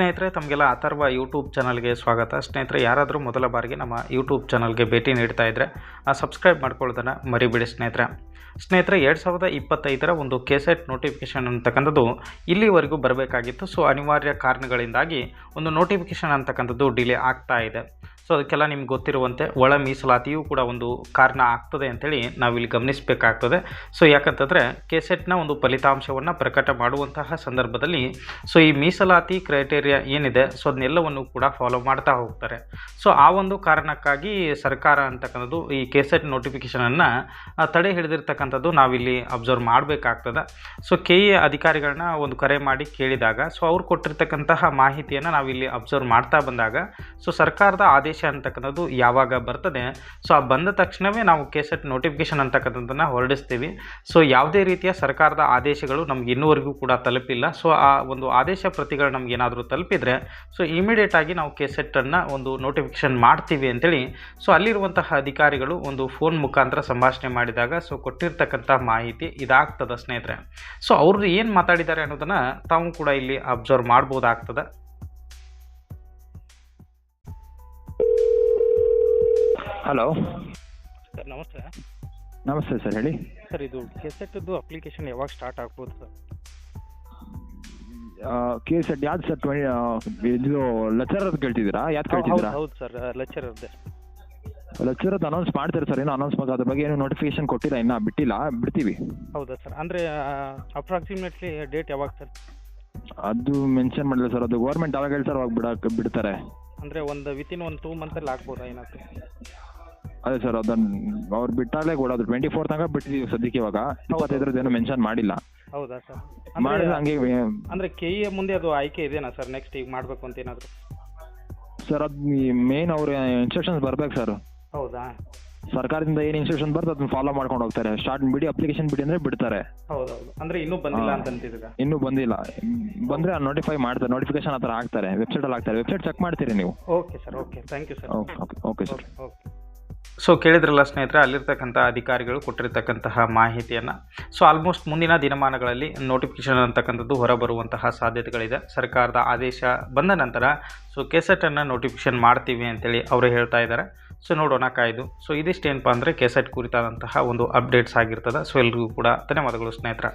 ಸ್ನೇಹಿತರೆ, ತಮಗೆಲ್ಲ ಅಥರ್ವ ಯೂಟ್ಯೂಬ್ ಚಾನಲ್ಗೆ ಸ್ವಾಗತ. ಸ್ನೇಹಿತರೆ, ಯಾರಾದರೂ ಮೊದಲ ಬಾರಿಗೆ ನಮ್ಮ ಯೂಟ್ಯೂಬ್ ಚಾನಲ್ಗೆ ಭೇಟಿ ನೀಡ್ತಾ ಇದ್ದರೆ ಸಬ್ಸ್ಕ್ರೈಬ್ ಮಾಡ್ಕೊಳ್ಳೋದನ್ನು ಮರಿಬೇಡಿ ಸ್ನೇಹಿತರೆ. ಸ್ನೇಹಿತರೆ, ಎರಡು ಸಾವಿರದ ಇಪ್ಪತ್ತೈದರ ಒಂದು ಕೆಸೆಟ್ ನೋಟಿಫಿಕೇಶನ್ ಅಂತಕ್ಕಂಥದ್ದು ಇಲ್ಲಿವರೆಗೂ ಬರಬೇಕಾಗಿತ್ತು. ಸೊ ಅನಿವಾರ್ಯ ಕಾರಣಗಳಿಂದಾಗಿ ಒಂದು ನೋಟಿಫಿಕೇಷನ್ ಅಂತಕ್ಕಂಥದ್ದು ಡಿಲೇ ಆಗ್ತಾ ಇದೆ. ಸೊ ಅದಕ್ಕೆಲ್ಲ ನಿಮ್ಗೆ ಗೊತ್ತಿರುವಂತೆ ಒಳ ಮೀಸಲಾತಿಯೂ ಕೂಡ ಒಂದು ಕಾರಣ ಆಗ್ತದೆ ಅಂತೇಳಿ ನಾವಿಲ್ಲಿ ಗಮನಿಸಬೇಕಾಗ್ತದೆ. ಸೊ ಯಾಕಂತಂದರೆ ಕೆಸೆಟ್ನ ಒಂದು ಫಲಿತಾಂಶವನ್ನು ಪ್ರಕಟ ಮಾಡುವಂತಹ ಸಂದರ್ಭದಲ್ಲಿ ಸೊ ಈ ಮೀಸಲಾತಿ ಕ್ರೈಟೇರಿಯಾ ಏನಿದೆ ಸೊ ಅದನ್ನೆಲ್ಲವನ್ನು ಕೂಡ ಫಾಲೋ ಮಾಡ್ತಾ ಹೋಗ್ತಾರೆ. ಸೊ ಆ ಒಂದು ಕಾರಣಕ್ಕಾಗಿ ಸರ್ಕಾರ ಅಂತಕ್ಕಂಥದ್ದು ಈ ಕೆಸೆಟ್ ನೋಟಿಫಿಕೇಷನನ್ನು ತಡೆ ಹಿಡಿದಿರ್ತಕ್ಕಂಥದ್ದು ನಾವಿಲ್ಲಿ ಅಬ್ಸರ್ವ್ ಮಾಡಬೇಕಾಗ್ತದೆ. ಸೊ ಕೆ ಎ ಅಧಿಕಾರಿಗಳನ್ನ ಒಂದು ಕರೆ ಮಾಡಿ ಕೇಳಿದಾಗ ಸೊ ಅವ್ರು ಕೊಟ್ಟಿರ್ತಕ್ಕಂತಹ ಮಾಹಿತಿಯನ್ನು ನಾವಿಲ್ಲಿ ಅಬ್ಸರ್ವ್ ಮಾಡ್ತಾ ಬಂದಾಗ ಸೊ ಸರ್ಕಾರದ ಆದೇಶ ಅಂತಕ್ಕಂಥದ್ದು ಯಾವಾಗ ಬರ್ತದೆ. ಸೊ ಆ ಬಂದ ತಕ್ಷಣವೇ ನಾವು ಕೆಸೆಟ್ ನೋಟಿಫಿಕೇಶನ್ ಅಂತಕ್ಕಂಥದ್ದನ್ನು ಹೊರಡಿಸ್ತೀವಿ. ಸೊ ಯಾವುದೇ ರೀತಿಯ ಸರ್ಕಾರದ ಆದೇಶಗಳು ನಮ್ಗೆ ಇನ್ನೂವರೆಗೂ ಕೂಡ ತಲುಪಿಲ್ಲ. ಸೊ ಆ ಒಂದು ಆದೇಶ ಪ್ರತಿಗಳು ನಮ್ಗೆ ಏನಾದರೂ ತಲುಪಿದರೆ ಸೊ ಇಮಿಡಿಯೇಟ್ ಆಗಿ ನಾವು ಕೆಸೆಟ್ಟನ್ನು ಒಂದು ನೋಟಿಫಿಕೇಶನ್ ಮಾಡ್ತೀವಿ ಅಂತೇಳಿ ಸೊ ಅಲ್ಲಿರುವಂತಹ ಅಧಿಕಾರಿಗಳು ಒಂದು ಫೋನ್ ಮುಖಾಂತರ ಸಂಭಾಷಣೆ ಮಾಡಿದಾಗ ಸೊ ಕೊಟ್ಟಿರ್ತಕ್ಕಂಥ ಮಾಹಿತಿ ಇದಾಗ್ತದೆ ಸ್ನೇಹಿತರೆ. ಸೊ ಅವರು ಏನು ಮಾತಾಡಿದ್ದಾರೆ ಅನ್ನೋದನ್ನು ತಾವು ಕೂಡ ಇಲ್ಲಿ ಅಬ್ಸರ್ವ್ ಮಾಡ್ಬೋದಾಗ್ತದೆ. ಹಲೋ. ಸರ್ ನಮಸ್ತೆ. ನಮಸ್ತೆ ಸರ್ ಹೇಳಿ. ಸರ್ ಇದು ಕೆಸೆಟ್ದು ಅಪ್ಲಿಕೇಶನ್ ಯಾವಾಗ ಸ್ಟಾರ್ಟ್ ಆಗ್ಬೋದು ಸರ್? ಕೆ ಸೆಟ್ ಯಾವ್ದು ಸರ್ ಟ್ವೆಂಟಿ ಇದು ಲೆಕ್ಚರರ್ ಕೇಳ್ತಿದ್ದೀರಾ? ಯಾವ್ದು ಕೇಳ್ತಿದ್ದೀರಾ? ಹೌದು ಸರ್ ಲೆಕ್ಚರರ್ದೆ ಲೆಕ್ಚರದ್ದು ಅನೌನ್ಸ್ ಮಾಡ್ತಾರೆ ಸರ್ ಏನೋ ಅನೌನ್ಸ್ ಮಾಡೋದು ಅದ್ರ ಬಗ್ಗೆ ಏನು ನೋಟಿಫಿಕೇಶನ್ ಕೊಟ್ಟಿಲ್ಲ ಇನ್ನೂ ಬಿಟ್ಟಿಲ್ಲ ಬಿಡ್ತೀವಿ. ಹೌದಾ ಸರ್ ಅಂದರೆ ಅಪ್ರಾಕ್ಸಿಮೇಟ್ಲಿ ಡೇಟ್ ಯಾವಾಗ ಸರ್? ಅದು ಮೆನ್ಷನ್ ಮಾಡಿಲ್ಲ ಸರ್ ಅದು ಗೌರ್ಮೆಂಟ್ ಯಾವಾಗ ಹೇಳ್ತಾರೆ ಅವಾಗ ಬಿಡಕ್ಕೆ ಬಿಡ್ತಾರೆ. ಅಂದರೆ ಒಂದು ವಿತಿನ್ ಒಂದು ಟೂ ಮಂತಲ್ಲಿ ಆಗ್ಬೋದಾ ಏನಾದ್ರು? ಅದೇ ಸರ್ ಅದನ್ನ ಅವ್ರು ಬಿಟ್ಟಾಗಲೇ ಕೊಡೋದು ಟ್ವೆಂಟಿ ಫೋರ್ ತನಕ ಬಿಟ್ಟಿದೀವಿ ಸದ್ಯಕ್ಕೆ ಇವಾಗ. ಇಪ್ಪತ್ತೈದರದ್ದು ಏನು ಮೆನ್ಷನ್ ಮಾಡಿಲ್ಲ. ಹೌದಾ ಸರ್? ಮಾಡಿದ್ರೆ ಹಂಗೆ ಅಂದ್ರೆ ಕೆ ಎ ಮುಂದೆ ಅದು ಆಯ್ಕೆ ಇದೆಯಾ ಸರ್ ನೆಕ್ಸ್ಟ್ ಈಗ ಮಾಡಬೇಕು ಅಂತ ಏನಾದರೂ? ಸರ್ ಅದು ಮೇನ್ ಅವ್ರ ಇನ್ಸ್ಟ್ರಕ್ಷನ್ಸ್ ಬರ್ಬೇಕು ಸರ್. ಹೌದಾ? ಸರ್ಕಾರದಿಂದ ಏನ್ ಇನ್ಸ್ಟ್ರಕ್ಷನ್ ಬರ್ತದೆ ಅದನ್ನ ಫಾಲೋ ಮಾಡ್ಕೊಂಡು ಹೋಗ್ತಾರೆ. ಸ್ಟಾರ್ಟ್ ಬಿಡಿ ಅಪ್ಲಿಕೇಶನ್ ಬಿಡಿ ಅಂದ್ರೆ ಬಿಡ್ತಾರೆ. ಹೌದೌದು. ಅಂದರೆ ಇನ್ನೂ ಬಂದಿಲ್ಲ. ಅಂತ ಅಂತಿದ್ದೀರಾ? ಇನ್ನೂ ಬಂದಿಲ್ಲ. ಬಂದ್ರೆ ನೋಟಿಫೈ ಮಾಡ್ತಾರೆ ನೋಟಿಫಿಕೇಶನ್ ಆತರ ಥರ ವೆಬ್ಸೈಟ್ ಅಲ್ಲಿ ಹಾಕ್ತಾರೆ. ವೆಬ್ಸೈಟ್ ಚೆಕ್ ಮಾಡ್ತೀರಿ ನೀವು. Okay sir okay thank you sir okay okay okay sir okay so ಕೇಳಿದ್ರಲ್ಲ ಸ್ನೇಹಿತರೆ, ಅಲ್ಲಿರ್ತಕ್ಕಂಥ ಅಧಿಕಾರಿಗಳು ಕೊಟ್ಟಿರ್ತಕ್ಕಂತಹ ಮಾಹಿತಿಯನ್ನು. ಸೊ ಆಲ್ಮೋಸ್ಟ್ ಮುಂದಿನ ದಿನಮಾನಗಳಲ್ಲಿ ನೋಟಿಫಿಕೇಶನ್ ಅಂತಕ್ಕಂಥದ್ದು ಹೊರಬರುವಂತಹ ಸಾಧ್ಯತೆಗಳಿದೆ. ಸರ್ಕಾರದ ಆದೇಶ ಬಂದ ನಂತರ ಸೊ ಕೆಸೆಟನ್ನು ನೋಟಿಫಿಕೇಶನ್ ಮಾಡ್ತೀವಿ ಅಂತೇಳಿ ಅವರು ಹೇಳ್ತಾ ಇದ್ದಾರೆ. ಸೊ ನೋಡೋಣ ಕಾಯ್ದು. ಸೊ ಇದಿಷ್ಟೇನಪ್ಪ ಅಂದರೆ ಕೆಸೆಟ್ ಕುರಿತಾದಂತಹ ಒಂದು ಅಪ್ಡೇಟ್ಸ್ ಆಗಿರ್ತದೆ. ಸೊ ಎಲ್ರಿಗೂ ಕೂಡ ಧನ್ಯವಾದಗಳು ಸ್ನೇಹಿತರೆ.